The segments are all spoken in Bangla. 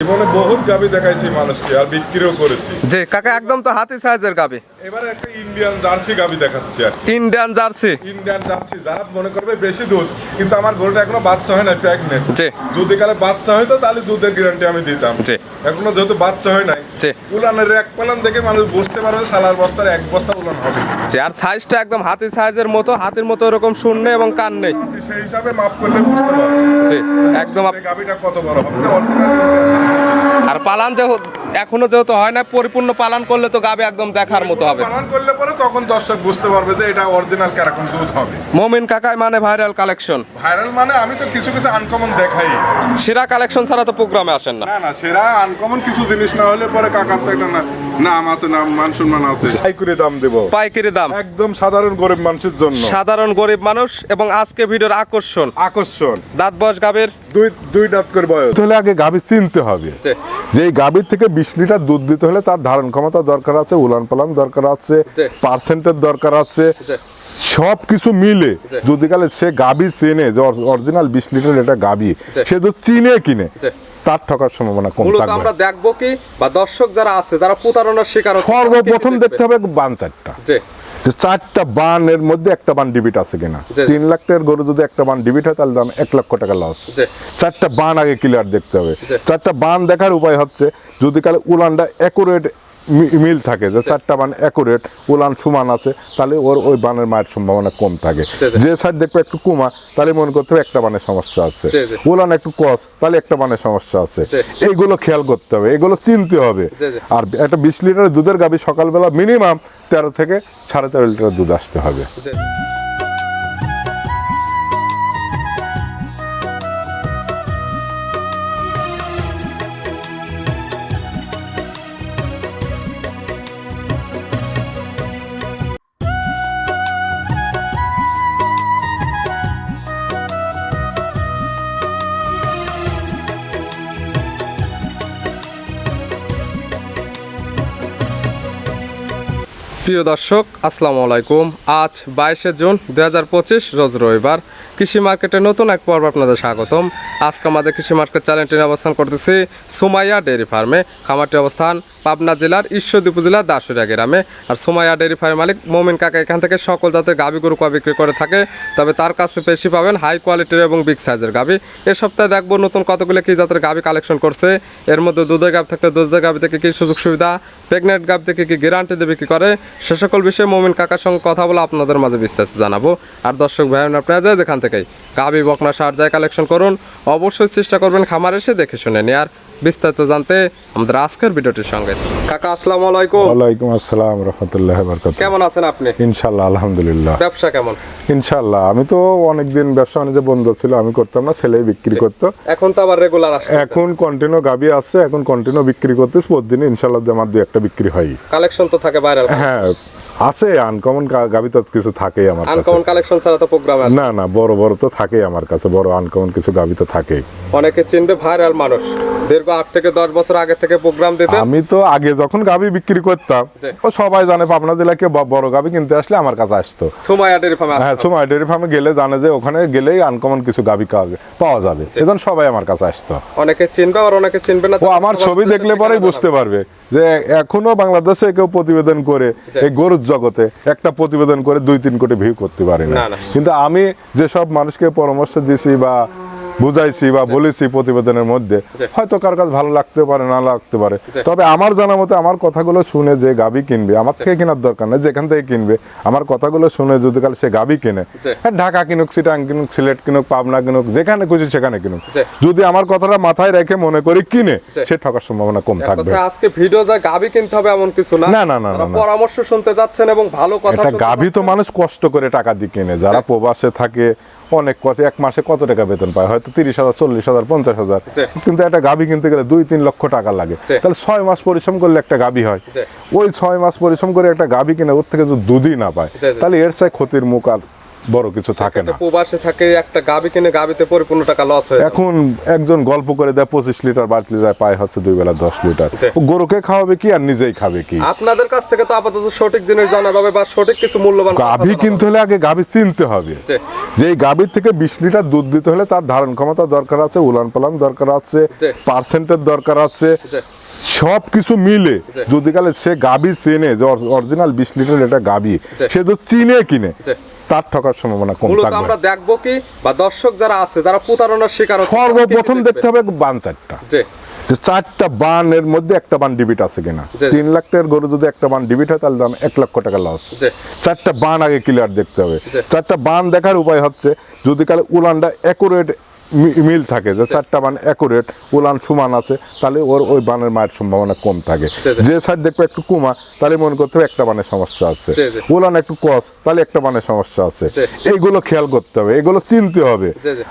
জীবনে বহুত গাবি দেখাইছি মানুষকে আর বিক্রিও করেছি। জি কাকা একদম তো হাতি সাইজের গাবি। এবারে একটা ইন্ডিয়ান জার্সি গাবি দেখাচ্ছি আর ইন্ডিয়ান জার্সি? ইন্ডিয়ান জার্সি যারা মনে করবে বেশি দুধ কিন্তু আমার গরুটা এখনও বাচ্চা হয় না প্রেগনেন্ট জি। যদি কালে বাচ্চা হয়তো তাহলে দুধের গ্যারান্টি আমি দিতাম। জি। এখনও যেহেতু বাচ্চা হয় নাই উলানের এক পালান দেখে মানুষ বুঝতে পারবে সালার বস্তার এক বস্তা উলান হবে। আর সাইজটা একদম হাতি সাইজের মতো হাতির মতো এরকম শূন্য এবং কান নেই। সেই হিসাবে মাপ করলে বুঝতে পারবে। একদম গাবিটা কত বড় হবে? আর পালান যে এখনও যেহেতু হয় না পরিপূর্ণ পালন করলে তো গাবে একদম দেখার মতো হবে। পালন করলে পরে তখন দর্শক বুঝতে পারবে যে এটা অরিজিনাল কীরকম দুধ হবে। মমিন কাকাই মানে ভাইরাল কালেকশন ভাইরাল মানে আমি তো কিছু কিছু আনকমন দেখাই। সেরা কালেকশন ছাড়া তো প্রোগ্রামে আসেন না। না না সেরা আনকমন কিছু জিনিস না হলে পরে কাকার তো একটা না- নাম আছে নাম মান সম্মান আছে। তাই দাম দেব। পাইকারি দাম। একদম সাধারণ গরিব মানুষের জন্য। সাধারণ গরিব মানুষ এবং আজকে ভিডিওর আকর্ষণ। আকর্ষণ। দাঁত বয়স গাবের দুই দুই দাঁত করে বয়স। তাহলে আগে গাভী চিনতে হবে। যে গাভীর থেকে বিশ লিটার দুধ দিতে হলে তার ধারণ ক্ষমতা দরকার আছে উলান পালান দরকার আছে পার্সেন্টের দরকার আছে। জি। সব কিছু মিলে যদি কালে সে গাভী চেনে যে অরিজিনাল বিশ লিটার এটা গাভী জি। সে তো চিনে কিনে তার ঠকার সম্ভাবনা কম থাকবে। আমরা দেখব কি বা দর্শক যারা আছে যারা প্রতারণার শিকার সর্বপ্রথম দেখতে হবে। বান চারটা। চারটা যে চারটা বানের মধ্যে একটা বান ডিবিট আছে কিনা। তিন লাখ টাকার গরু যদি একটা বান ডিবিট হয় তাহলে দাম এক লক্ষ টাকা লস চারটা বান আগে ক্লিয়ার দেখতে হবে। চারটা বান দেখার উপায় হচ্ছে যদি কালে উলানটা অ্যাকুরেট মিল থাকে যে চারটা বান অ্যাকুরেট উলান সুমান আছে তাহলে ওর ওই বানের মায়ের সম্ভাবনা কম থাকে। যে সাইড দেখবে একটু কুমা তাহলে মনে করতে হবে একটা বানের সমস্যা আছে। উলান একটু কস তাহলে একটা বানের সমস্যা আছে। এইগুলো খেয়াল করতে হবে এগুলো চিনতে হবে। আর একটা বিশ লিটার দুধের গাভী সকালবেলা মিনিমাম তেরো থেকে সাড়ে তেরো লিটার দুধ আসতে হবে। প্রিয় দর্শক আসসালামু আলাইকুম। আজ বাইশে জুন দু হাজার পঁচিশ রোজ রবিবার। কৃষি মার্কেটে নতুন এক পর্ব আপনাদের স্বাগতম। আজকে আমাদের কৃষি মার্কেট চ্যানেলটি অবস্থান করতেছি সুমাইয়া ডেয়ারি ফার্মে। খামারটি অবস্থান পাবনা জেলার ঈশ্বরদী উপজেলার দাসুরিয়া গ্রামে। আর সোমাইয়া ডেয়ারি ফার্মের মালিক মোমিন কাকা এখান থেকে সকল জাতের গাভী গরু কয়া বিক্রি করে থাকে। তবে তার কাছে বেশি পাবেন হাই কোয়ালিটির এবং বিগ সাইজের গাভী এ সপ্তাহে দেখব নতুন কতগুলো কি জাতের গাভী কালেকশন করছে। এর মধ্যে দুধের গাভ থাকলে দুধের গাভী থেকে কি সুযোগ সুবিধা? প্রেগনেন্ট গাভ থেকে কী গ্যারান্টি দেবে কি করে? সে সকল বিষয়ে মোমিন কাকার সঙ্গে কথা বলে আপনাদের মাঝে বিস্তারিত জানাব। আর দর্শক ভাই আপনারা যায় যেখান থেকেই। গাভী বকনা সার যায় কালেকশন করুন। অবশ্যই চেষ্টা করবেন খামার এসে দেখে শুনে নিয়ে আর বিস্তারিত জানতে আমাদের আজকের ভিডিওটির সঙ্গে। কাকা আসসালামু আলাইকুম। ওয়ালাইকুম আসসালাম রহমতুল্লাহ বরকত কেমন আছেন আপনি? ইনশাল্লাহ আলহামদুলিল্লাহ। ব্যবসা কেমন? ইনশাল্লাহ আমি তো অনেক দিন ব্যবসা বাণিজ্য বন্ধ ছিল আমি করতাম না ছেলেই বিক্রি করতো। এখন তো আবার রেগুলার আসছে এখন কন্টিনিউ গাবি আছে এখন কন্টিনিউ বিক্রি করতেছি প্রতিদিন ইনশাল্লাহ দিয়ে আমার দু একটা বিক্রি হয়। কালেকশন তো থাকে ভাইরাল হ্যাঁ আছে আনকমন গাবি তো কিছু থাকেই আমার কাছে। আনকমন কালেকশন ছাড়া তো প্রোগ্রাম আছে। না না বড় বড় তো থাকেই আমার কাছে বড় আনকমন কিছু গাবি তো থাকেই। অনেকে চিনবে ভাইরাল মানুষ। দীর্ঘ আট থেকে দশ বছর আগে থেকে প্রোগ্রাম দিতে। আমি তো আগে যখন গাবি বিক্রি করতাম ও সবাই জানে পাবনা জেলাকে বড় গাবি কিনতে আসলে আমার কাছে আসতো। সুমাইয়া ডেরি ফার্মে হ্যাঁ সময় ডেয়ারি ফার্মে গেলে জানে যে ওখানে গেলেই আনকমন কিছু গাবি পাওয়া যাবে। এজন সবাই আমার কাছে আসতো। অনেকে চিনবে আর অনেকে চিনবে না ও আমার ছবি দেখলে পরেই বুঝতে পারবে যে এখনও বাংলাদেশে কেউ প্রতিবেদন করে এই গরুর জগতে একটা প্রতিবেদন করে দুই তিন কোটি ভিউ করতে পারি না। কিন্তু আমি যেসব মানুষকে পরামর্শ দিছি বা বুঝাইছি বা বলেছি প্রতিবেদনের মধ্যে। হয়তো কার কাছে ভালো লাগতে পারে না লাগতে পারে। তবে আমার জানা মতে আমার কথাগুলো শুনে যে গাবি কিনবে আমার থেকে কেনার দরকার নেই যেখান থেকে কিনবে আমার কথাগুলো শুনে যদি কাল সে গাবি কিনে হ্যাঁ, ঢাকা কিনুক সিটাং কিনুক সিলেট কিনুক পাবনা কিনুক যেখানে খুশি সেখানে কিনুক। যদি আমার কথাটা মাথায় রেখে মনে করি কিনে সে ঠকার সম্ভাবনা কম থাকবে। আজকে ভিডিও যা গাবি কিনতে হবে এমন কিছু না। না, না, না। পরামর্শ শুনতে যাচ্ছেন এবং ভালো কথা গাভী তো মানুষ কষ্ট করে টাকা দিয়ে কিনে। যারা প্রবাসে থাকে অনেক কত এক মাসে কত টাকা বেতন পায়? হয়তো তিরিশ হাজার চল্লিশ হাজার পঞ্চাশ হাজার। কিন্তু একটা গাভী কিনতে গেলে দুই তিন লক্ষ টাকা লাগে। তাহলে ছয় মাস পরিশ্রম করলে একটা গাভী হয়। ওই ছয় মাস পরিশ্রম করে একটা গাভী কিনে ওর থেকে যদি দুধই না পায়। তাহলে এর চাই ক্ষতির মুখ আর বড় কিছু থাকে না। প্রবাসে থাকে একটা গাবি কিনে গাবিতে পরিপূর্ণ টাকা লস হয়ে। এখন একজন গল্প করে দেয় পঁচিশ লিটার বাটলি যায় পায় হচ্ছে দুই বেলা দশ লিটার। গরুকে খাওয়াবে কি আর নিজেই খাবে কি? আপনাদের কাছ থেকে তো আপাতত সঠিক জিনিস জানা যাবে বা সঠিক কিছু মূল্যবান গাভী কিনতে হলে আগে গাভী চিনতে হবে। যে এই গাভীর থেকে বিশ লিটার দুধ দিতে হলে তার ধারণ ক্ষমতা দরকার আছে উলান পালান দরকার আছে পার্সেন্টের দরকার আছে। সব কিছু মিলে যদি কালে সে গাভী চেনে যে অরিজিনাল বিশ লিটার এটা গাভী জি। সে তো চিনে কিনে। তার ঠকার সম্ভাবনা কম থাকবে। আমরা দেখব কি বা দর্শক যারা আছে যারা প্রতারণার শিকার সর্বপ্রথম দেখতে হবে বান চারটা। জি। যে চারটা বানের মধ্যে একটা বান ডিবিট আছে কিনা। তিন লাখ টাকার গরু যদি একটা বান ডিবিট হয় তাহলে দাম এক লক্ষ টাকা লস চারটা বান আগে ক্লিয়ার দেখতে হবে। চারটা বান দেখার উপায় হচ্ছে যদি কালে উলানটা অ্যাকুরেট মিল থাকে যে চারটা বান অ্যাকুরেট উলান সমান আছে তাহলে ওর ওই বানের মায়ের সম্ভাবনা কম থাকে। যে সাইড দেখবে একটু কুমা তাহলে মনে করতে হবে একটা বানের সমস্যা আছে। উলান একটু কস তাহলে একটা বানের সমস্যা আছে। এইগুলো খেয়াল করতে হবে এগুলো চিনতে হবে।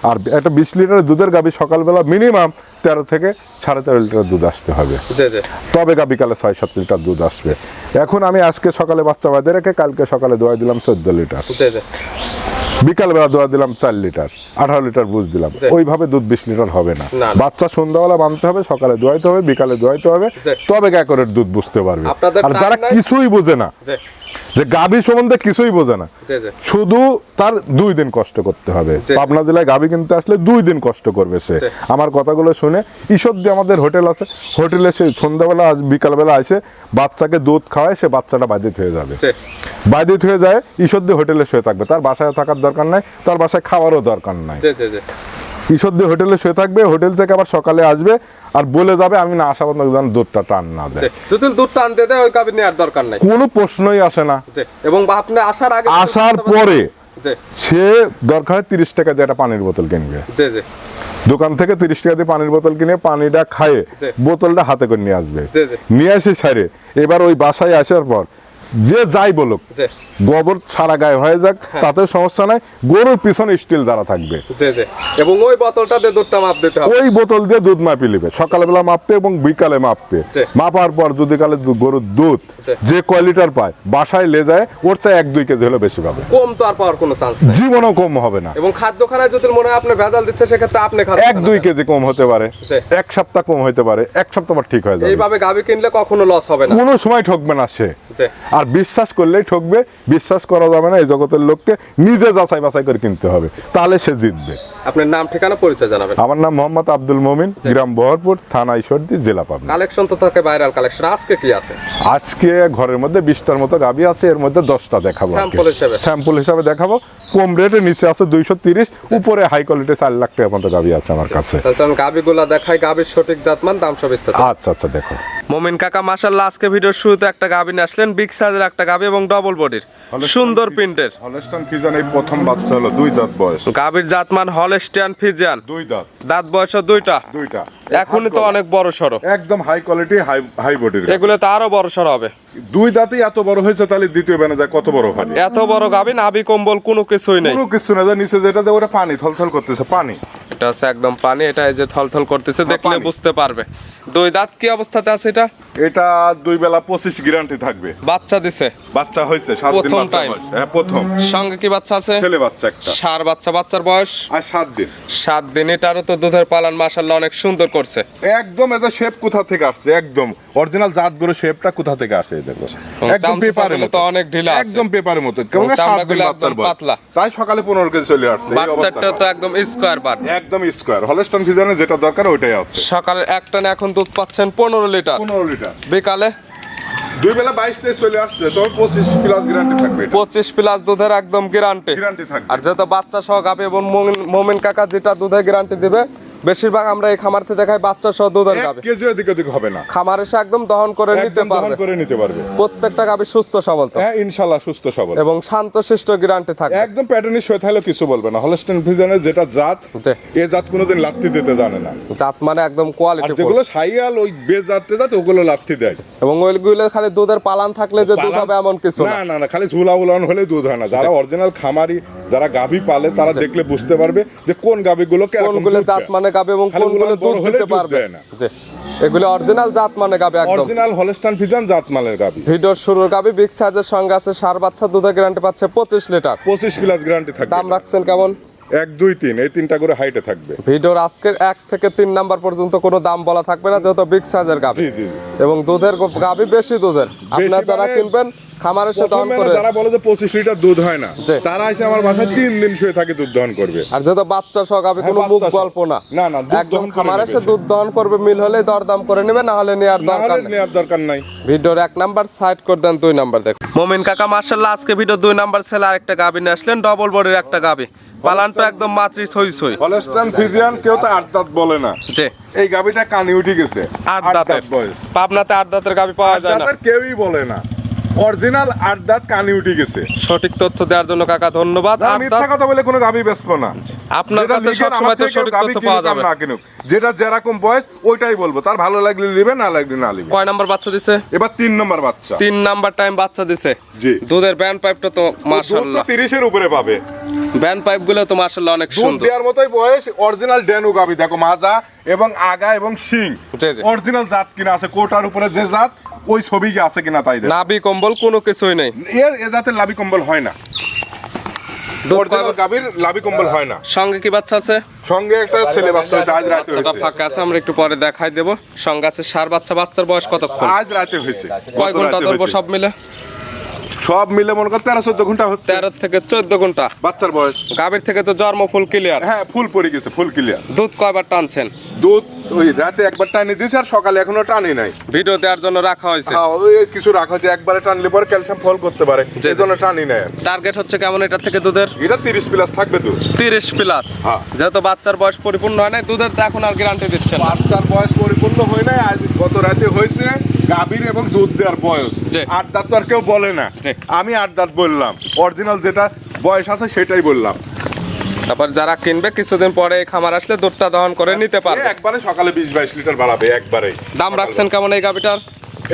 আর একটা বিশ লিটারের দুধের গাবি সকালবেলা মিনিমাম তেরো থেকে সাড়ে তেরো লিটার দুধ আসতে হবে। তবে গা বিকালে ছয় সাত লিটার দুধ আসবে। এখন আমি আজকে সকালে বাচ্চা বাঁধে রেখে কালকে সকালে দোয়া দিলাম চোদ্দ লিটার। বিকালবেলা দোয়া দিলাম চার লিটার আঠারো লিটার বুঝ দিলাম। ওইভাবে দুধ বিশ লিটার হবে না। বাচ্চা সন্ধ্যাবেলা মানতে হবে সকালে দোয়াইতে হবে বিকালে দোয়াইতে হবে। তবে গা করে দুধ বুঝতে পারবে। আর যারা কিছুই বোঝে না যে গাভী সম্বন্ধে কিছুই বোঝে না। শুধু তার দুই দিন কষ্ট করতে হবে। পাবনা জেলায় গাভী কিনতে আসলে দুই দিন কষ্ট করবে সে। আমার কথাগুলো শুনে ঈশ্বর দিয়ে আমাদের হোটেল আছে হোটেলে সে সন্ধ্যাবেলা আস- বিকালবেলা এসে বাচ্চাকে দুধ খাওয়ায় সে বাচ্চাটা বাধিত হয়ে যাবে। জি। বাধিত হয়ে যায় ঈশ্বর দিয়ে হোটেলে শুয়ে থাকবে তার বাসায় থাকার দরকার নাই তার বাসায় খাওয়ারও দরকার নাই। ঈশ্বর দিয়ে হোটেলে শুয়ে থাকবে হোটেল থেকে আবার সকালে আসবে আর বলে যাবে আমি না আসা পর্যন্ত যেন দুধটা টান না দেয়। যদি দুধ টান দিয়ে দেয় ওই গাভী নেওয়ার দরকার নাই। কোনো প্রশ্নই আসে না। এবং আপনি আসার আগে আসার পরে সে দরকার তিরিশ টাকা দিয়ে একটা পানির বোতল কিনবে। দোকান থেকে তিরিশ টাকা দিয়ে পানির বোতল কিনে পানিটা খায়ে বোতলটা হাতে করে নিয়ে আসবে। নিয়ে আসে সারে। এবার ওই বাসায় আসার পর যে যাই বলুক গোবর সারা গায়ে হয়ে যাক হ্যাঁ। তাতেও সমস্যা নাই গরুর পিছনে স্টিল দ্বারা থাকবে। এবং ওই বোতলটা দিয়ে দুধটা মাপ দিতে হবে। ওই বোতল দিয়ে দুধ মাপি নেবে সকালবেলা মাপবে এবং বিকালে মাপবে জি। মাপার পর যদি কালে গরুর দুধ যে কয় লিটার পায় বাসায় লে যায় ওর চাই এক দুই কেজি হলে বেশি পাবে। কম তো আর পাওয়ার কোনো চান্স নাই। জীবনও কম হবে না। এবং খাদ্যখানায় যদি মনে হয় আপনি ভেজাল দিচ্ছে সেক্ষেত্রে আপনি খাদ্য এক দুই কেজি কম হতে পারে এক সপ্তাহ কম হতে পারে এক সপ্তাহ পর ঠিক হয়ে যাবে। এইভাবে গাভী কিনলে কখনো লস হবে না। কোনো সময় ঠকবে না সে। আর বিশ্বাস করলেই ঠকবে, বিশ্বাস করা যাবে না, এই জগতের লোককে নিজে যাচাই বাছাই করে কিনতে হবে, তাহলে সে জিতবে। আপনার নাম ঠিকানা পরিচয় জানাবেন। আমার নাম মোহাম্মদ আব্দুল মমিন গ্রাম বহরপুর থানা ঈশ্বরদী জেলা পাবনা। কালেকশন তো থাকে ভাইরাল কালেকশন আজকে কি আছে? আজকে ঘরের মধ্যে বিশটার মতো গাবি আছে এর মধ্যে দশটা দেখাবো Sample হিসেবে? স্যাম্পল হিসাবে দেখাবো। কম রেটে নিচে আছে দুইশো তিরিশ উপরে হাই কোয়ালিটি চার লাখ টাকার মতো গাবি আছে আমার কাছে। তাহলে আমি দেখাই। গাভীর সঠিক জাতমান দাম সব আচ্ছা আচ্ছা দেখো। মমিন কাকা মাশাল্লাহ আজকে ভিডিওর শুরুতে একটা গাভী নিয়ে আসলেন বিগ সাইজের একটা গাভী এবং ডবল বডির সুন্দর প্রিন্টের হলস্টন ফিজান এই প্রথম বাচ্চা হলো দুই দাঁত বয়স। গাভীর জাতমান হলস্টিয়ান ফিজিয়ান দুই দাঁত। দাঁত বয়স দুইটা। দুইটা। এখনই তো অনেক বড় সড়ো একদম হাই কোয়ালিটি হাই হাই বডির এগুলো তো আরও বড় সড়ো হবে। দুই দাঁতই এত বড় হয়েছে তাহলে দ্বিতীয় বেনে যায় কত বড় হয় এত বড় গাভী আবি কম্বল কোনো কিছুই নেই। কোনো কিছু না নিচে যেটা ওটা পানি থলথল করতেছে পানি। এটা হচ্ছে একদম পানি এটা এই যে থলথল করতেছে দেখলে বুঝতে পারবে। দুই দাঁত কি অবস্থাতে আছে এটা? এটা দুই বেলা পঁচিশ গ্যারান্টি থাকবে। বাচ্চা দিছে? বাচ্চা হয়েছে সাত দিন প্রথম? বয়স। হ্যাঁ প্রথম। সঙ্গে কি বাচ্চা আছে? ছেলে বাচ্চা একটা। সার বাচ্চা বাচ্চার বয়স? আর সাত দিন। সাত দিন এটারও তো দুধের পালন মাসাল্লাহ অনেক সুন্দর করছে। একদম এটা শেপ কোথা থেকে আসছে? একদম। অরিজিনাল জাত গরু শেপটা কোথা থেকে আসে দেখো। একদম পেপারের মতো। অনেক ঢিলা আছে। একদম পেপারের মতো। কেমন সাত দিন বাচ্চার বয়স। পাতলা। তাই সকালে পনেরো কেজি চলে আসছে। বাচ্চাটা তো একদম স্কোয়ার বাট। একদম স্কোয়ার হলস্টন ফিজানে যেটা দরকার ওইটাই আছে। সকালে এক টানে এখন দুধ পাচ্ছেন পনেরো লিটার। পনেরো লিটার। বিকালে? দুই বেলা বাইশ তেইশ চলে আসছে তোর পঁচিশ প্লাস গ্যারান্টি থাকবে পঁচিশ প্লাস দুধের একদম গ্যারান্টি গ্যারান্টি থাকবে। আর যেহেতু বাচ্চা সহ গাবে এবং মোমিন- মোমিন কাকা যেটা দুধের গ্যারান্টি দিবে বেশিরভাগ আমরা এই খামার থেকে দেখাই বাচ্চা সহ দুধের এক গাবে কেজি এদিক ওদিক হবে না। খামার এসে একদম দহন করে নিতে একদম দহন পারবে। করে নিতে পারবে। প্রত্যেকটা গাবি সুস্থ সবল তো। হ্যাঁ ইনশাল্লাহ সুস্থ সবল। এবং শান্তশিষ্ট গ্যারান্টি থাকবে। একদম প্যাটার্নি সয়ে থাকলেও কিছু বলবে না। হলস্টেন ভিজনের যেটা জাত জি। এ জাত কোনোদিন লাথি দিতে জানে না। জাত মানে একদম আর কোয়ালিটি যেগুলো সাইয়াল ওই বে জাততে জাত ওগুলো লাথি দেয়। এবং ওইগুলো খালি দুধের পালান থাকলে যে দুধ হবে এমন কিছু না। না না না খালি ঝুলা উলান হলে দুধ হয় না। যারা অরিজিনাল খামারি যারা গাভী পালে তারা দেখলে বুঝতে পারবে যে কোন গাভীগুলো কোনগুলো জাত মানে গাবে এবং কোনগুলো দুধ দিতে পারবে? জি। এগুলো অরিজিনাল জাত মানে গাবি একদম। অরিজিনাল হলস্টান ফিজান জাতমালের গাবি। ভিডিওর শুরুর গাবি বিগ সাইজের সঙ্গে আছে সার বাচ্চা দুধের গ্যারান্টি পাচ্ছে পঁচিশ লিটার। পঁচিশ প্লাস গ্যারান্টি থাকবে দাম রাখছেন কেমন? এক দুই তিন এই তিনটা করে হাইটে থাকবে। ভিডিওর আজকের এক থেকে তিন নাম্বার পর্যন্ত কোনো দাম বলা থাকবে না যেহেতু বিগ সাইজের গাবি। জি জি এবং দুধের গাবি বেশি দুধের। আপনার যারা মানে কিনবেন খামারের সাথে দহন করে যারা বলে যে পঁচিশ লিটার দুধ হয় না তারা এসে আমার বাসায় তিন দিন শুয়ে থাকে দুধ দহন করবে। আর যেহেতু বাচ্চা সহ হ্যাঁ, কোনো মুখ গল্প না। না, না, একদম করে এসে দুধ দহন করবে মিল হলে দরদাম করে নেবে না হলে নেওয়ার না দরকার নেই। নেওয়ার দরকার নাই। ভিডিওর এক নাম্বার সাইড করে দেন দুই নাম্বার দেখ মমিন কাকা মার্শাল্লাহ আজকে ভিডিও দুই নাম্বার ছেলে আরেকটা গাবি নিয়ে আসলেন ডবল বডির একটা গাবি। পালানটা একদম মাতৃ সই সই। হলস্টান ফিজিয়ান কেউ তো আট দাঁত বলে না। যে এই গাবিটা কানে উঠে গেছে আট দাঁতের। বয়স। পাবনাতে আট দাঁতের গাবি পাওয়া যায় না। কেউই বলে না। অরিজিনাল আট দাঁত কানে উঠে গেছে। সঠিক তথ্য দেওয়ার জন্য কাকা ধন্যবাদ। আমি মিথ্যা কথা বলে কোনো গাবি বেচবো না। আপনার যেটা কাছে সব সময় তো সঠিক তথ্য পাওয়া যাবে। না কিনুক। যেটা যেরকম বয়স ওইটাই বলব। তার ভালো লাগলে নেবে না লাগলে না নেবে। কয় নাম্বার বাচ্চা দিছে? এবার তিন নাম্বার বাচ্চা। তিন নাম্বার টাইম বাচ্চা দিছে। জি। দুধের ব্যান্ড পাইপটা তো দুধ তো মাশাআল্লাহ। তিরিশের উপরে পাবে। ব্যান্ড পাইপগুলো তো মাশাআল্লাহ অনেক দুধ সুন্দর। দেওয়ার মতোই বয়স অরিজিনাল ডেনু গাবি দেখো মাজা এবং আগা এবং শিং। অরিজিনাল জাত কিনা আছে কোটার উপরে যে জাত ওই ছবি কি আছে কিনা তাই দেখ। নাভি কম্বল কোনো কিছুই নেই। এর এ জাতের লাভি কম্বল হয় না। দুধ গাবির কম্বল হয় সঙ্গে কি বাচ্চা আছে? সঙ্গে একটা ছেলে বাচ্চা হয়েছে আজ রাতে হয়েছে। ফাঁকা আছে আমরা একটু পরে দেখাই দেবো। সঙ্গে আছে সার বাচ্চা বাচ্চার বয়স কতক্ষণ? আজ রাতে হয়েছে। কয় ঘণ্টা ধরবো সব মিলে? সব মিলে মনে কর তেরো চোদ্দ ঘণ্টা হচ্ছে। তেরো থেকে চোদ্দ ঘণ্টা। বাচ্চার বয়স। গাভীর থেকে তো জন্ম ফুল ক্লিয়ার হ্যাঁ ফুল পড়ে গেছে ফুল ক্লিয়ার দুধ কয়বার টানছেন? দুধ ওই রাতে একবার টানি দিয়েছে আর সকালে এখনও টানি নাই ভিডিও দেওয়ার জন্য রাখা হয়েছে হ্যাঁ ওই কিছু রাখা হয়েছে একবারে টানলে পরে ক্যালসিয়াম ফল করতে পারে। এই জন্য টানি নাই টার্গেট হচ্ছে কেমন এটা থেকে দুধের এটা তিরিশ প্লাস থাকবে তো তিরিশ প্লাস হ্যাঁ। যেহেতু বাচ্চার বয়স পরিপূর্ণ হয় নাই দুধের তো এখন আর গ্যারান্টি দিচ্ছেন না। বাচ্চার বয়স পরিপূর্ণ হয় নাই আজ গত রাতে হয়েছে গাভীর এবং দুধ দেওয়ার বয়স। আট দাঁত তো আর কেউ বলে না। আমি আট দাঁত বললাম অরিজিনাল যেটা বয়স আছে সেটাই বললাম তারপর যারা কিনবে কিছুদিন পরে খামার আসলে দুধটা দহন করে নিতে পারবে। একবারে সকালে বিশ বাইশ লিটার বাড়াবে একবারে। দাম রাখছেন কেমন এই গাভিটার?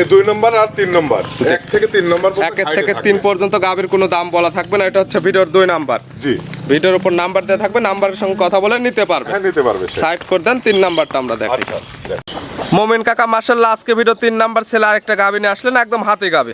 এই দুই নম্বর আর তিন নম্বর। এক থেকে তিন নম্বর একের থেকে তিন পর্যন্ত গাভীর কোনো দাম বলা থাকবে না এটা হচ্ছে ভিডিওর দুই নাম্বার। জি। ভিডিওর উপর নাম্বার দেওয়া থাকবে নাম্বারের সঙ্গে কথা বলে নিতে পারবে। হ্যাঁ নিতে পারবে সে। সাইড করে দেন তিন নাম্বারটা আমরা দেখি। আচ্ছা মোমিন কাকা মার্শাল্লাহ আজকে ভিডিও তিন নাম্বার ছেলে আরেকটা গাভী নিয়ে আসলেন একদম হাতি গাভী।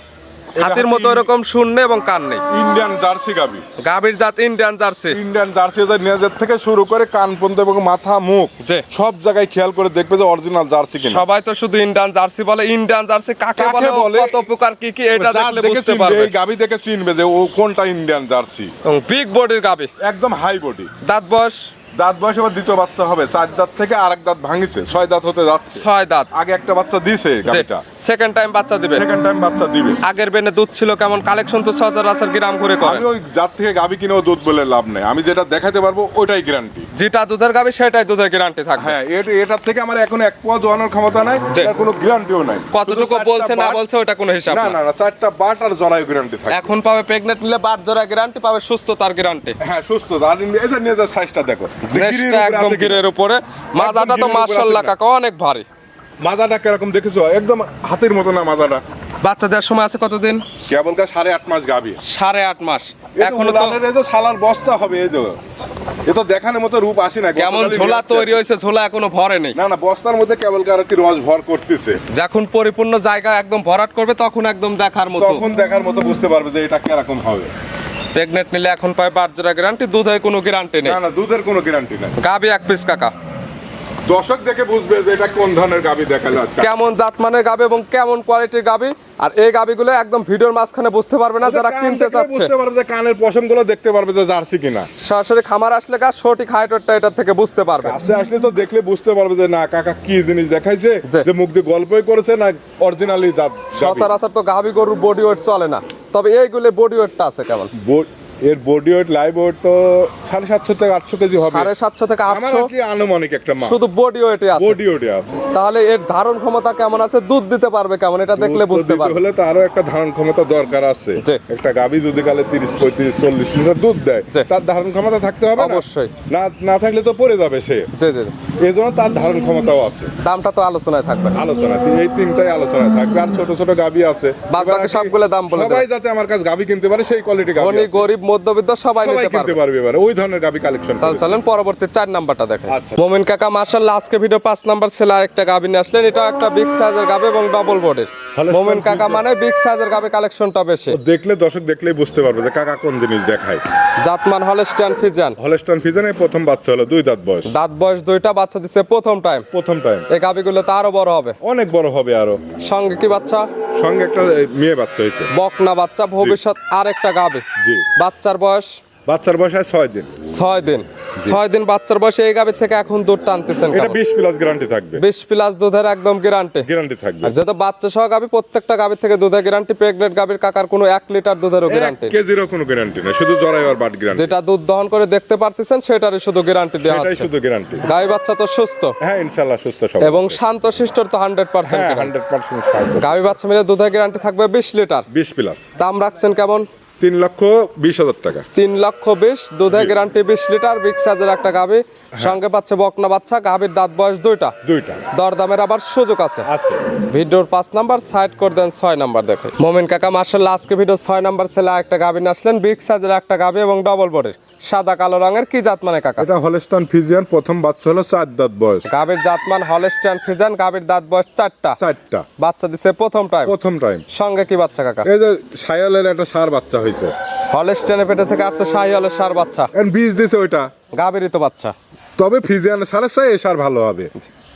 হাতির মতো এরকম শূন্য এবং কান নেই ইন্ডিয়ান জার্সি গাবি গাভীর জাত ইন্ডিয়ান জার্সি। ইন্ডিয়ান জার্সি যে নেজের থেকে শুরু করে কান পর্যন্ত এবং মাথা মুখ জি। সব জায়গায় খেয়াল করে দেখবে যে অরিজিনাল জার্সি কিনা। সবাই তো শুধু ইন্ডিয়ান জার্সি বলে। ইন্ডিয়ান জার্সি কাকে বলে? কত প্রকার কি কি এটা দেখলে দেখে বুঝতে পারবে। এই গাবি দেখে চিনবে যে ও কোনটা ইন্ডিয়ান জার্সি। বিগ বডির গাভী। একদম হাই বডি দাঁত বয়স দাঁত বয়স এবার দ্বিতীয় বাচ্চা হবে। চার দাঁত থেকে আরেক দাঁত ভাঙিছে। ছয় দাঁত হতে যাচ্ছে। ছয় দাঁত। আগে একটা বাচ্চা দিছে গাড়িটা। সেকেন্ড টাইম বাচ্চা দিবে। সেকেন্ড টাইম বাচ্চা দিবে। আগের বেনে দুধ ছিল কেমন? কালেকশন তো সচরাচর গ্রাম করে করে। আমি ওই জাত থেকে গাবি কিনেও দুধ বলে লাভ নেই। আমি যেটা দেখাতে পারব ওইটাই গ্যারান্টি যেটা দুধের গাবে সেটাই দুধের গ্যারান্টি থাকবে। হ্যাঁ এটা এটার থেকে আমার এখন এক পোয়া দোয়ানোর ক্ষমতা নাই। কোনো গ্যারান্টিও নাই। কতটুকু বলছে না বলছে ওটা কোনো হিসাব না না। না চারটা বাট আর জরায়ু গ্যারান্টি থাকে এখন পাবে প্রেগনেন্ট নিলে বাট জরা গ্যারান্টি পাবে সুস্থ তার গ্যারান্টি হ্যাঁ সুস্থ। আর এই যে নিজের সাইজটা দেখো যে গিরির নেসটা উপরে। একদম গিরের উপরে মাজাটা তো মাশাআল্লাহ কাকা অনেক ভারী। মাজাটা কীরকম দেখেছ? একদম হাতের মতো না মাজাটা? বাচ্চা দেওয়ার সময় আছে কতদিন? কেবল কা সাড়ে আট মাস গাবি সাড়ে আট মাস। এখনও তো এই তো সালার বস্তা হবে এই তো। এ তো দেখানোর মতো রূপ আসে না কেমন ঝোলা তৈরি হয়েছে ঝোলা এখনও ভরে নেই। না না বস্তার মধ্যে কেবল কার কি রস ভর করতেছে। যখন পরিপূর্ণ জায়গা একদম ভরাট করবে তখন একদম দেখার মতো। তখন দেখার মতো বুঝতে পারবে যে এটা কীরকম হবে। প্রেগনেন্ট নিলে এখন পায় বাট গ্যারান্টি দুধে কোনো গ্যারান্টি নেই। না না দুধের কোনো গ্যারান্টি নাই। গাবি এক পিস কাকা। দর্শক দেখে বুঝবে যে এটা কোন ধরনের গাবি দেখাল কেমন জাতমানের গাবি এবং কেমন কোয়ালিটির গাবি। আর এই গাবিগুলো একদম ভিডিওর মাঝখানে বুঝতে পারবে না যারা কিনতে চাচ্ছে। বুঝতে পারবে যে কানের পশমগুলো দেখতে পারবে যে জার্সি কিনা। সরাসরি খামার আসলে গাছ সঠিক হাইটটা এটা থেকে বুঝতে পারবে। কাছে আসলে তো দেখলে বুঝতে পারবে যে না কাকা কি জিনিস দেখাইছে। যে মুখ দিয়ে গল্পই করেছে না অরিজিনালি। সচরাচর তো গাবি গরুর বডি ওয়েট চলে না। তবে এইগুলো বডি ওয়েটটা আছে কেমন? এর বডি ওয়েট লাইভ ওয়েট তো সাড়ে সাতশো থেকে আটশো কেজি হবে। সাড়ে সাতশো থেকে আটশো? কি আনুমানিক একটা মা শুধু বডি ওয়েটে আছে। বডি ওয়েটে আছে। তাহলে এর ধারণ ক্ষমতা কেমন আছে? দুধ দিতে পারবে কেমন? এটা দেখলে বুঝতে পারবে। হলে তো আরও একটা ধারণ ক্ষমতা দরকার আছে। একটা গাবি যদি কালে তিরিশ পঁয়ত্রিশ চল্লিশ লিটার দুধ দেয় তার ধারণ ক্ষমতা থাকতে হবে না? অবশ্যই। না না থাকলে তো পড়ে যাবে সে। জি জি। এই জন্য তার ধারণ ক্ষমতাও আছে। দামটা তো আলোচনায় থাকবে আলোচনা এই তিনটাই আলোচনায় থাকবে। আর ছোট ছোট গাবি আছে। বাদ বাকি সবগুলো দাম বলে সবাই যাতে আমার কাছে গাবি কিনতে পারে সেই কোয়ালিটি গাবি ধনী গরিব মধ্যবিত্ত সবাই নিতে পারবে। পারবে এবারে। ওই ধরনের গাবি কালেকশন তাহলে চলেন পরবর্তী চার নাম্বারটা দেখেন আচ্ছা। মোমিন কাকা আজকে ভিডিও পাঁচ নাম্বার ছেলে একটা গাবি নিয়ে আসলেন। এটা একটা বিগ সাইজের গাবি এবং ডবল বডির মোমিন কাকা মানে বিগ সাইজের গাবি কালেকশনটা বেশি। দেখলে দর্শক দেখলেই বুঝতে পারবে যে কাকা কোন জিনিস দেখায়। জাতমান হলস্টাইন ফিজান হলস্টন ফিজনে প্রথম বাচ্চা হলো দুই দাঁত বয়স। দাঁত বয়স দুইটা বাচ্চা দিচ্ছে প্রথম টাইম প্রথম টাইম এই গাবিগুলো তো আরও বড় হবে। অনেক বড় হবে আরও। সঙ্গে কি বাচ্চা? সঙ্গে একটা মেয়ে বাচ্চা হয়েছে। বকনা বাচ্চা। ভবিষ্যৎ আরেকটা গাবি জি। বাচ্চার বয়স? বাচ্চার বয়স হয় ছয় দিন। ছয় দিন। ছয় দিন বাচ্চার বয়সে এই গাবি থেকে এখন দুধ টানতেছেন এটা বিশ প্লাস গ্যারান্টি থাকবে। বিশ প্লাস দুধের একদম গ্যারান্টি গ্যারান্টি থাকবে। আর যেহেতু বাচ্চা সহ গাবি প্রত্যেকটা গাবি থেকে দুধের গ্যারান্টি প্রেগনেন্ট গাবির কাকার কোনো এক লিটার দুধেরও গ্যারান্টি কেজিরও কোনো গ্যারান্টি নেই শুধু জরাই আর বাট গ্যারান্টি যেটা দুধ দহন করে দেখতে পারতেছেন সেটারই শুধু গ্যারান্টি দেওয়া হচ্ছে। শুধু গ্যারান্টি গাই বাচ্চা তো সুস্থ। হ্যাঁ ইনশাল্লাহ সুস্থ সব এবং শান্ত শিষ্টর তো হান্ড্রেড পার্সেন্ট হ্যাঁ হান্ড্রেড পার্সেন্ট সাহায্য গাবি বাচ্চা মিলে দুধের গ্যারান্টি থাকবে বিশ লিটার বিশ প্লাস দাম রাখছেন কেমন? তিন লক্ষ বিশ হাজার টাকা। তিন লক্ষ বিশ দুধের গ্যারান্টি বিশ লিটার বিগ সাইজের একটা গাবি। সঙ্গে পাচ্ছে বকনা বাচ্চা গাবির দাঁত বয়স দুইটা। দুইটা। দরদামের আবার সুযোগ আছে। আছে। ভিডিওর পাঁচ নাম্বার সাইড করে দেন ছয় নাম্বার দেখে। মোমিন কাকা মার্শাল্লাহ আজকে ভিডিও ছয় নাম্বার ছেলে একটা গাবি আসলেন। বিগ সাইজের একটা গাবি এবং ডবল বডির সাদা কালো রঙের কি জাত মানে কাকা? এটা হলস্টন ফিজিয়ান প্রথম বাচ্চা হলো চার দাঁত বয়স। গাবির জাতমান হলস্টাইন ফিজান গাবির দাঁত বয়স চারটা। চারটা। বাচ্চা দিছে প্রথম টাইম প্রথম টাইম সঙ্গে কি বাচ্চা কাকা? এই যে সায়ালের একটা সার বাচ্চা হয়েছে হলস্টাইনের পেটে থেকে আসছে শাহি হলের সার বাচ্চা। বীজ দিছে ওইটা। গাবেরই তো বাচ্চা। তবে ফিজিয়ান সারের চাই এই সার ভালো হবে।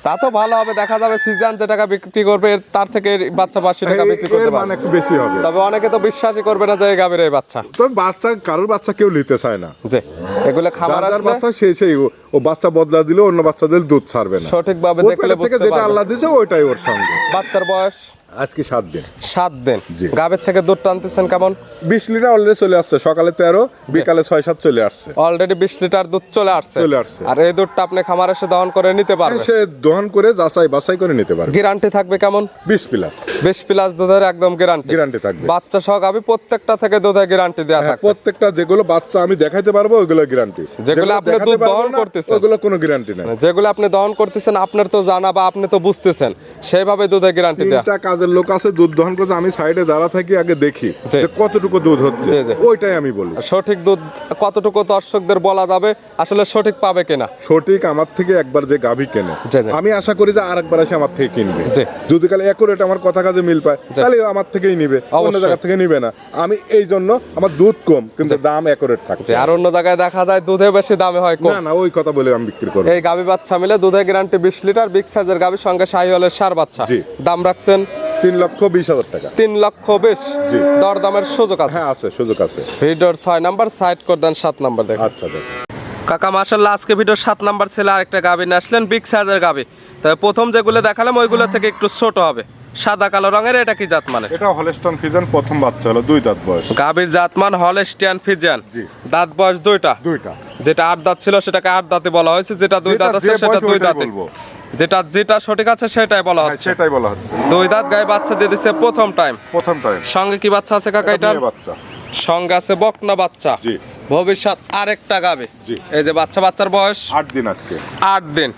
তা তো ভালো হবে দেখা যাবে ফিজান যে টাকা বিক্রি করবে তার থেকে বাচ্চা বাসি টাকা বিক্রি করতে মান পারবে। একটু বেশি হবে। তবে অনেকে তো বিশ্বাসই করবে না যে গাবির এই বাচ্চা। তবে বাচ্চা কারোর বাচ্চা কেউ নিতে চায় না। যে এগুলো খাবার আসলে বাচ্চা সেই সেই ও- বাচ্চা বদলা দিলে অন্য বাচ্চাদের দুধ ছাড়বে না। সঠিকভাবে ওর দেখলে বুঝতে যেটা আল্লাহ দিছে ওইটাই ওর সঙ্গে। বাচ্চার বয়স আজকে সাত দিন। সাত দিন। গাবের থেকে দুধ টানতেছেন কেমন? বিশ লিটার অলরেডি চলে আসছে সকালে তেরো বিকালে ছয় সাত চলে আসছে। অলরেডি বিশ লিটার দুধ চলে আসছে। চলে আসছে। আর এই দুধটা আপনি খামার এসে দহন করে নিতে পারবেন। সে দহন করে যাচাই বাছাই করে নিতে পারবে। গ্যারান্টি থাকবে কেমন? বিশ প্লাস বিশ প্লাস দুধের একদম গ্যারান্টি গ্যারান্টি থাকবে। বাচ্চা সহ গাবি প্রত্যেকটা থেকে দুধের গ্যারান্টি দেওয়া হ্যাঁ, থাকবে। প্রত্যেকটা যেগুলো বাচ্চা আমি দেখাইতে পারব ওইগুলো গ্যারান্টি যেগুলো আপনি দুধ দহন করতেছেন। ওগুলো কোনো গ্যারান্টি নেই। যেগুলো আপনি দহন করতেছেন আপনার তো জানা বা আপনি তো বুঝতেছেন সেইভাবে দুধের গ্যারান্টি দেওয়া তিনটা কাজের লোক আছে দুধ দহন করছে আমি সাইডে যারা থাকি আগে দেখি যে কতটুকু দুধ হচ্ছে। ওইটাই আমি বলি। সঠিক দুধ কতটুকু দর্শকদের বলা যাবে আসলে সঠিক পাবে কিনা? সঠিক আমার থেকে একবার যে গাভী কেনে। আমি আশা করি যে আরেকবার এসে আমার থেকে কিনবে। যদি কালে একুরেট আমার কথা কাজে মিল পায় তাহলে আমার থেকেই নিবে অন্য জায়গা থেকে নিবে না। আমি এই জন্য আমার দুধ কম কিন্তু দাম একুরেট থাকছে আর অন্য জায়গায় দেখা যায় দুধে বেশি দামে হয় কম। না না ওই কথা বলে আমি বিক্রি করি। এই গাবি বাচ্চা মিলে দুধের গ্যারান্টি বিশ লিটার বিগ সাইজের গাবির সঙ্গে শাহিওয়ালের সার বাচ্চা। দাম রাখছেন তিন লক্ষ বিশ হাজার টাকা। তিন লক্ষ বিশ। দরদামের সুযোগ আছে। হ্যাঁ আছে সুযোগ আছে। ভিডিওর ছয় নাম্বার সাইড করে দেন সাত নাম্বার দেখেন। আচ্ছা দেখ কাকা মাসাল্লাহ আজকে ভিডিও সাত নাম্বার ছেলে আরেকটা গাবি নিয়ে আসলেন বিগ সাইজের গাবি। তবে প্রথম যেগুলো দেখালাম ওইগুলো থেকে একটু ছোট হবে। সাদা কালো রঙের এটা কি জাত মানে? এটা হলস্টন ফিজান প্রথম বাচ্চা হলো দুই দাঁত বয়স। গাবির জাতমান হলস্টিয়ান ফিজিয়ান জি। দাঁত বয়স দুইটা। দুইটা। যেটা আট দাঁত ছিল সেটাকে আট দাঁতে বলা হয়েছে যেটা দুই দাঁত আছে সেটা দুই দাঁতে। যেটা যেটা সঠিক আছে সেটাই বলা হ্যাঁ, হচ্ছে। সেটাই বলা হচ্ছে। দুই দাঁত গায়ে বাচ্চা দিয়ে দিছে প্রথম টাইম প্রথম টাইম সঙ্গে কি বাচ্চা আছে কাকা এটা বাচ্চা। সঙ্গে আছে বকনা বাচ্চা। জি। ভবিষ্যৎ আরেকটা গাবে। জি। এই যে বাচ্চা বাচ্চার বয়স আট দিন আজকে। আট দিন।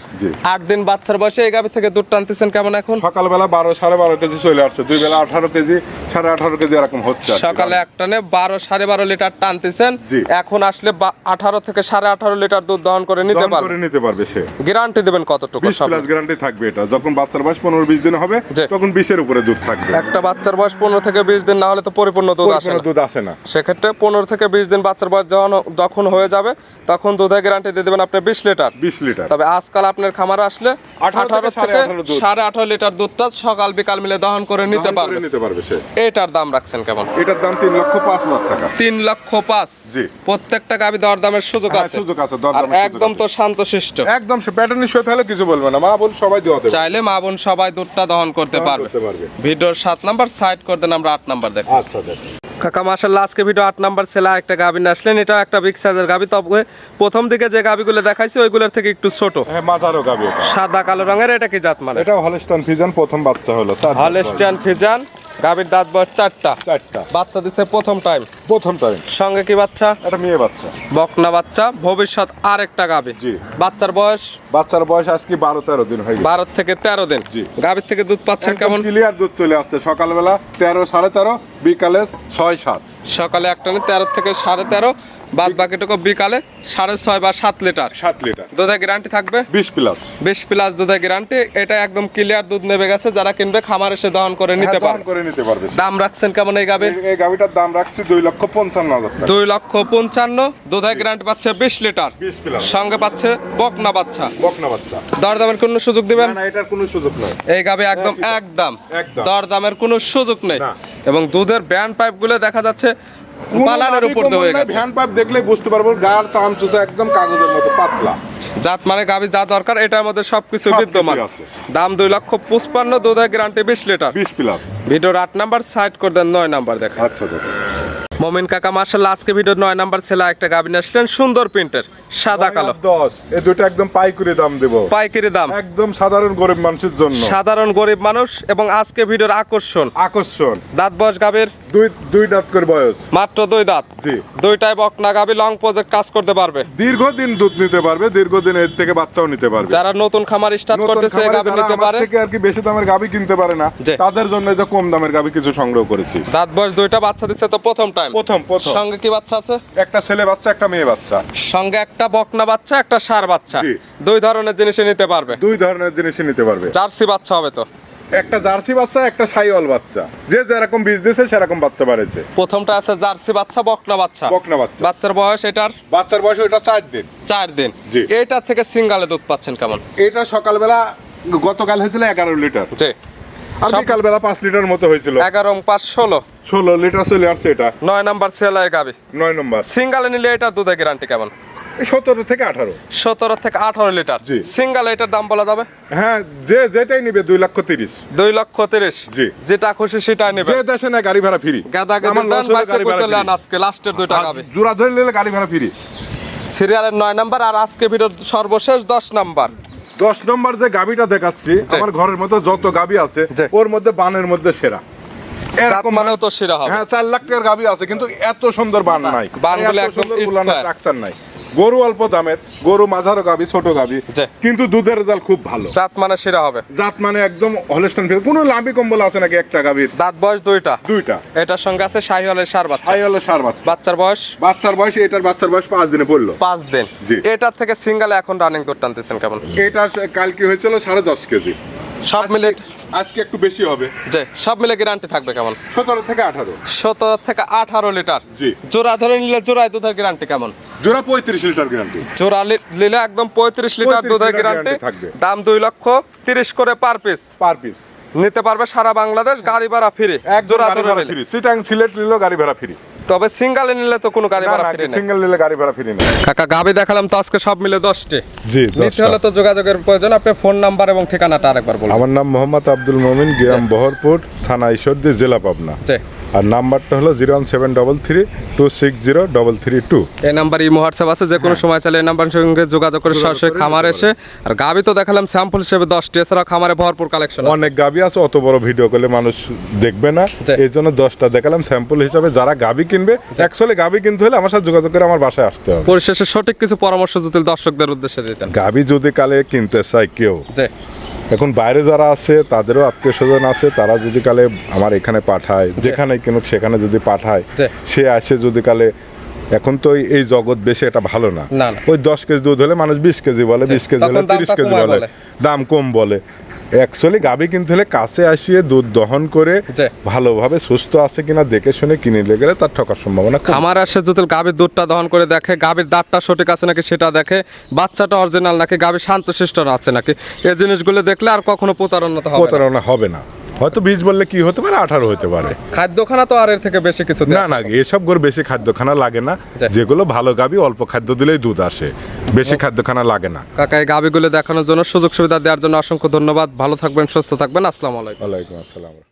আট দিন বাচ্চার বয়সে এই গাবি থেকে দুধ টানতেছেন কেমন এখন? সকালবেলা বারো সাড়ে বারো কেজি চলে আসছে। দুই বেলা আঠারো কেজি সাড়ে আঠারো কেজি এরকম হচ্ছে সকালে এক টানে বারো সাড়ে বারো লিটার টানতেছেন। এখন আসলে আঠারো থেকে সাড়ে আঠারো লিটার দুধ দহন করে নিতে পারবে। করে নিতে পারবে সে। গ্যারান্টি দেবেন কতটুকু বিশ সব? প্লাস গ্যারান্টি থাকবে এটা। যখন বাচ্চার বয়স পনেরো বিশ দিন হবে। তখন বিশের উপরে দুধ থাকবে। একটা বাচ্চার বয়স পনেরো থেকে বিশ দিন না হলে তো পরিপূর্ণ দুধ আসে না। দুধ আসে না। সেক্ষেত্রে পনেরো থেকে বিশ দিন বাচ্চার বয়স যখন যখন হয়ে যাবে তখন দুধের গ্যারান্টি দিয়ে দেবেন আপনি বিশ লিটার। বিশ লিটার। তবে আজকাল আপনার খামারে আসলে আঠারো থেকে থেকে 18 দুধ। সাড়ে আঠারো লিটার দুধটা সকাল বিকাল মিলে দহন করে নিতে পারবে। নিতে পারবে সে। এটার দাম রাখছেন কেমন? এটার দাম তিন লক্ষ পাঁচ হাজার টাকা। তিন লক্ষ পাঁচ। জি। প্রত্যেকটা গাবি দর দামের সুযোগ হ্যাঁ, আছে। সুযোগ আছে, দরদামের একদম। তো শান্তশিষ্ট। একদম সে প্যাটার্ন শুয়ে তাহলে কিছু বলবে না। মা বোন সবাই দেওয়া দেবে। চাইলে মা বোন সবাই দুধটা দহন করতে পারবে। করতে পারবে। ভিডিওর সাত নাম্বার সাইড করে দেন আমরা আট নাম্বার দেখ আচ্ছা দেখ কাকা মাসাল্লাহ আজকে ভিডিও আট নাম্বার ছেলে একটা গাবি নিয়ে আসলেন। এটাও একটা বিগ সাইজের গাবি। তবে প্রথম দিকে যে গাবিগুলো দেখাইছি ওইগুলোর থেকে একটু ছোট। হ্যাঁ মাজারও গাবি সাদা কালো রঙের এটা কি জাত মানে? এটা হলস্টান ফিজান প্রথম বাচ্চা হলো। হলস্টান ফিজান গাভীর দাঁত বয়স চারটা। চারটা। বাচ্চা দিছে প্রথম টাইম প্রথম টাইম সঙ্গে কি বাচ্চা? একটা মেয়ে বাচ্চা। বকনা বাচ্চা। ভবিষ্যৎ আরেকটা গাভী। জি। বাচ্চার বয়স? বাচ্চার বয়স আজকে বারো তেরো দিন হয়ে বারো থেকে তেরো দিন। জি। গাভীর থেকে দুধ পাচ্ছেন কেমন? ক্লিয়ার দুধ চলে আসছে। সকালবেলা তেরো সাড়ে তেরো বিকালে ছয় সাত। সকালে একটা নেই তেরো থেকে সাড়ে তেরো। বাদ বাকিটুকু বিকালে সাড়ে ছয় বা সাত লিটার। সাত লিটার। দুধের গ্যারান্টি থাকবে? বিশ প্লাস বিশ প্লাস দুধের গ্যারান্টি এটা একদম ক্লিয়ার দুধ নেবে গেছে যারা কিনবে খামার এসে দহন করে নিতে হ্যাঁ, দহন পারে করে নিতে পারবে। দাম রাখছেন কেমন এই গাভীর? এই- এই দাম রাখছি দুই লক্ষ পঞ্চান্ন হাজার দুই লক্ষ পঞ্চান্ন দুধের গ্যারান্টি পাচ্ছে বিশ লিটার। বিশ প্লাস সঙ্গে পাচ্ছে বকনা বাচ্চা। বকনা বাচ্চা। দরদামের কোনো সুযোগ দিবেন? না এটার কোনো সুযোগ নাই। এই গাবে একদম একদম। একদম। দরদামের কোনো সুযোগ নেই। এবং দুধের ব্যান্ড পাইপগুলো দেখা যাচ্ছে পালানের উপর দিয়ে হয়ে গেছে। হ্যান্ড পাইপ দেখলে বুঝতে পারব গার চামচুচা একদম কাগজের মতো পাতলা। জাত মানে গাবি যা দরকার এটার মধ্যে সবকিছু বিদ্যমান। দাম দুই লক্ষ পঁচপান্ন দুধের গ্যারান্টি বিশ লিটার বিশ প্লাস ভিডিওর আট নাম্বার সাইড করে দেন নয় নাম্বার দেখা আচ্ছা আচ্ছা। মমিন কাকা মার্শাল আজকে ভিডিওর নয় নাম্বার ছেলে একটা গাবি নিয়ে আসলেন সুন্দর প্রিন্টের সাদা কালো। দশ এই দুটো একদম পাইকুরি দাম দেবো। পাইকারি দাম। একদম সাধারণ গরিব মানুষের জন্য। সাধারণ গরিব মানুষ এবং আজকে ভিডিওর আকর্ষণ। আকর্ষণ। দাঁত বয়স গাবির দুই দুই দাঁত করে বয়স। মাত্র দুই দাঁত। জি। দুইটাই বকনা গাবি লং প্রজেক্ট কাজ করতে পারবে। দীর্ঘদিন দুধ নিতে পারবে দীর্ঘদিন এর থেকে বাচ্চাও নিতে পারবে। যারা নতুন খামার স্টার্ট করতেছে গাবি নিতে পারে। থেকে আর কি বেশি দামের গাবি কিনতে পারে না। তাদের জন্য যে কম দামের গাবি কিছু সংগ্রহ করেছি। দাঁত বয়স দুইটা বাচ্চা দিচ্ছে তো প্রথম টাইম প্রথম প্রথম। সঙ্গে কি বাচ্চা আছে? একটা ছেলে বাচ্চা একটা মেয়ে বাচ্চা। সঙ্গে একটা বকনা বাচ্চা একটা সার বাচ্চা। দুই ধরনের জিনিসই নিতে পারবে। দুই ধরনের জিনিসই নিতে পারবে। জার্সি বাচ্চা হবে তো? একটা জার্সি বাচ্চা একটা সাইওয়াল বাচ্চা। যে যেরকম বীজ দিয়েছে সেরকম বাচ্চা বাড়েছে। প্রথমটা আছে জার্সি বাচ্চা বকনা বাচ্চা। বকনা বাচ্চা। বাচ্চার বয়স এটার? বাচ্চার বয়স ওটা চার দিন। চার দিন। এটা থেকে সিঙ্গালে দুধ পাচ্ছেন কেমন? এটা সকালবেলা গতকাল হয়েছিল এগারো লিটার। জি। আর বিকালবেলা পাঁচ লিটার মতো হয়েছিল। এগারো পাঁচ ষোলো। ষোলো লিটার চলে আসছে এটা। নয় নাম্বার সেলাই গাবি। নয় নম্বর। সিঙ্গালে নিলে এটার দুধের গ্যারান্টি কেমন? সতেরো থেকে আঠারো। সতেরো থেকে আঠারো লিটার। জি। সিঙ্গাল এটার দাম বলা যাবে? হ্যাঁ যে যেটাই নিবে দুই লক্ষ তিরিশ। দুই লক্ষ তিরিশ। জি। যেটা খুশি সেটাই নেবে। যে দেশে না গাড়ি ভাড়া ফ্রি। গাদা গাদা। আজকে লাস্টের দুইটা গাবি। জোড়া ধরে নিলে গাড়ি ভাড়া ফ্রি। সিরিয়ালের নয় নাম্বার আর আজকে ভিডিওর সর্বশেষ দশ নাম্বার। দশ নম্বর যে গাবিটা দেখাচ্ছি আমার ঘরের মধ্যে যত গাবি আছে ওর মধ্যে বানের মধ্যে সেরা। এরকম মানেও তো সেরা হবে। হ্যাঁ চার লাখ টাকার গাবি আছে কিন্তু এত সুন্দর বান নাই। এত একদম নাই। গরু অল্প দামের গরু মাঝারো গাবি ছোট গাবি। কিন্তু দুধের রেজাল্ট খুব ভালো। জাত মানে সেরা হবে। জাত মানে একদম হলেস্টন ফিল। কোনো লাভি কম্বল আছে নাকি একটা গাবির? দাঁত বয়স দুইটা। দুইটা। এটার সঙ্গে আছে শাহিওয়ালের সার বাচ্চা। হলো সার বাচ্চা। বাচ্চার বয়স? বাচ্চার বয়স এটার বাচ্চার বয়স পাঁচ দিনে পড়ল। পাঁচ দিন। জি। এটার থেকে সিঙ্গালে এখন রানিং দুধ টানতেছেন কেমন? এটা কালকে হয়েছিল সাড়ে দশ কেজি। সব মিলে আজকে একটু বেশি হবে। যে সব মিলে গ্যারান্টি থাকবে কেমন? সতেরো থেকে আঠারো। সতেরো থেকে আঠারো লিটার। জি। জোড়া ধরে নিলে জোড়ায় দুধের গ্যারান্টি কেমন? জোড়া পঁয়ত্রিশ লিটার গ্যারান্টি জোড়া নিলে একদম পঁয়ত্রিশ লিটার 35 দুধের গ্যারান্টি থাকবে। দাম দুই লক্ষ তিরিশ করে পার পিস পার পিস নিতে পারবে সারা বাংলাদেশ গাড়ি ভাড়া ফ্রি জোড়া ধরে নিলে। ফ্রি সিটাং সিলেট নিলেও গাড়ি ভাড়া ফ্রি তবে সিঙ্গালে নিলে তো কোনো গাড়ি ভাড়া ফ্রি না সিঙ্গেল নিলে গাড়ি ভাড়া ফ্রি না কাকা গাবি দেখালাম তো আজকে সব মিলে দশটি। জি নিতে হলে তো যোগাযোগের প্রয়োজন। আপনি ফোন নাম্বার এবং ঠিকানাটা আরেকবার বলুন। আমার নাম মোহাম্মদ আব্দুল মোমিন গ্রাম বহরপুর থানা ঈশ্বরদী জেলা পাবনা। জি। আর নাম্বারটা হলো zero one seven double three two six zero double three two. এই নাম্বার ইমো হোয়াটসঅ্যাপ আছে যে কোনো সময় চাইলে এই নাম্বার সঙ্গে যোগাযোগ করে সরাসরি খামার এসে। আর গাবি তো দেখালাম স্যাম্পল হিসেবে দশটি এছাড়াও খামারে ভরপুর কালেকশন অনেক গাবি আছে অত বড় ভিডিও করলে মানুষ দেখবে না। এই জন্য দশটা দেখালাম স্যাম্পল হিসাবে যারা গাবি কিনবে অ্যাকচুয়ালি গাবি কিনতে হলে আমার সাথে যোগাযোগ করে আমার বাসায় আসতে হবে। পরিশেষে সঠিক কিছু পরামর্শ যদি দর্শকদের উদ্দেশ্যে দিতেন। গাবি যদি কালে কিনতে চায় কেউ এখন বাইরে যারা আছে তাদেরও আত্মীয় স্বজন আছে তারা যদি কালে আমার এখানে পাঠায় যেখানে কেন সেখানে যদি পাঠায় সে আসে যদি কালে এখন তো এই- জগৎ বেশি এটা ভালো না। ওই দশ কেজি দুধ হলে মানুষ বিশ কেজি বলে বিশ কেজি বলে হলে তিরিশ কেজি বলে। দাম কম বলে। অ্যাকচুয়ালি গাবি কিনতে হলে কাছে আসিয়ে দুধ দহন করে। ভালোভাবে সুস্থ আছে কিনা দেখে শুনে কিনে নিয়ে গেলে তার ঠকার সম্ভাবনা কম। খামার আসে যদি গাভীর দুধটা দহন করে দেখে গাবির দাঁতটা সঠিক আছে নাকি সেটা দেখে বাচ্চাটা অরিজিনাল নাকি গাবি শান্তশিষ্ট আছে নাকি এই জিনিসগুলো দেখলে আর কখনো প্রতারণা প্রতারণা হবে না হয়তো বিশ বললে কি হতে পারে? আঠারো হতে পারে। খাদ্যখানা তো আর এর থেকে বেশি কিছু না না এসব গরু বেশি খাদ্যখানা লাগে না। যেগুলো ভালো গাবি অল্প খাদ্য দিলেই দুধ আসে। বেশি খাদ্যখানা লাগে না। কাকা এই গাবিগুলো দেখানোর জন্য সুযোগ সুবিধা দেওয়ার জন্য অসংখ্য ধন্যবাদ। ভালো থাকবেন সুস্থ থাকবেন। আসসালামু আলাইকুম। ওয়ালাইকুম আসসালাম।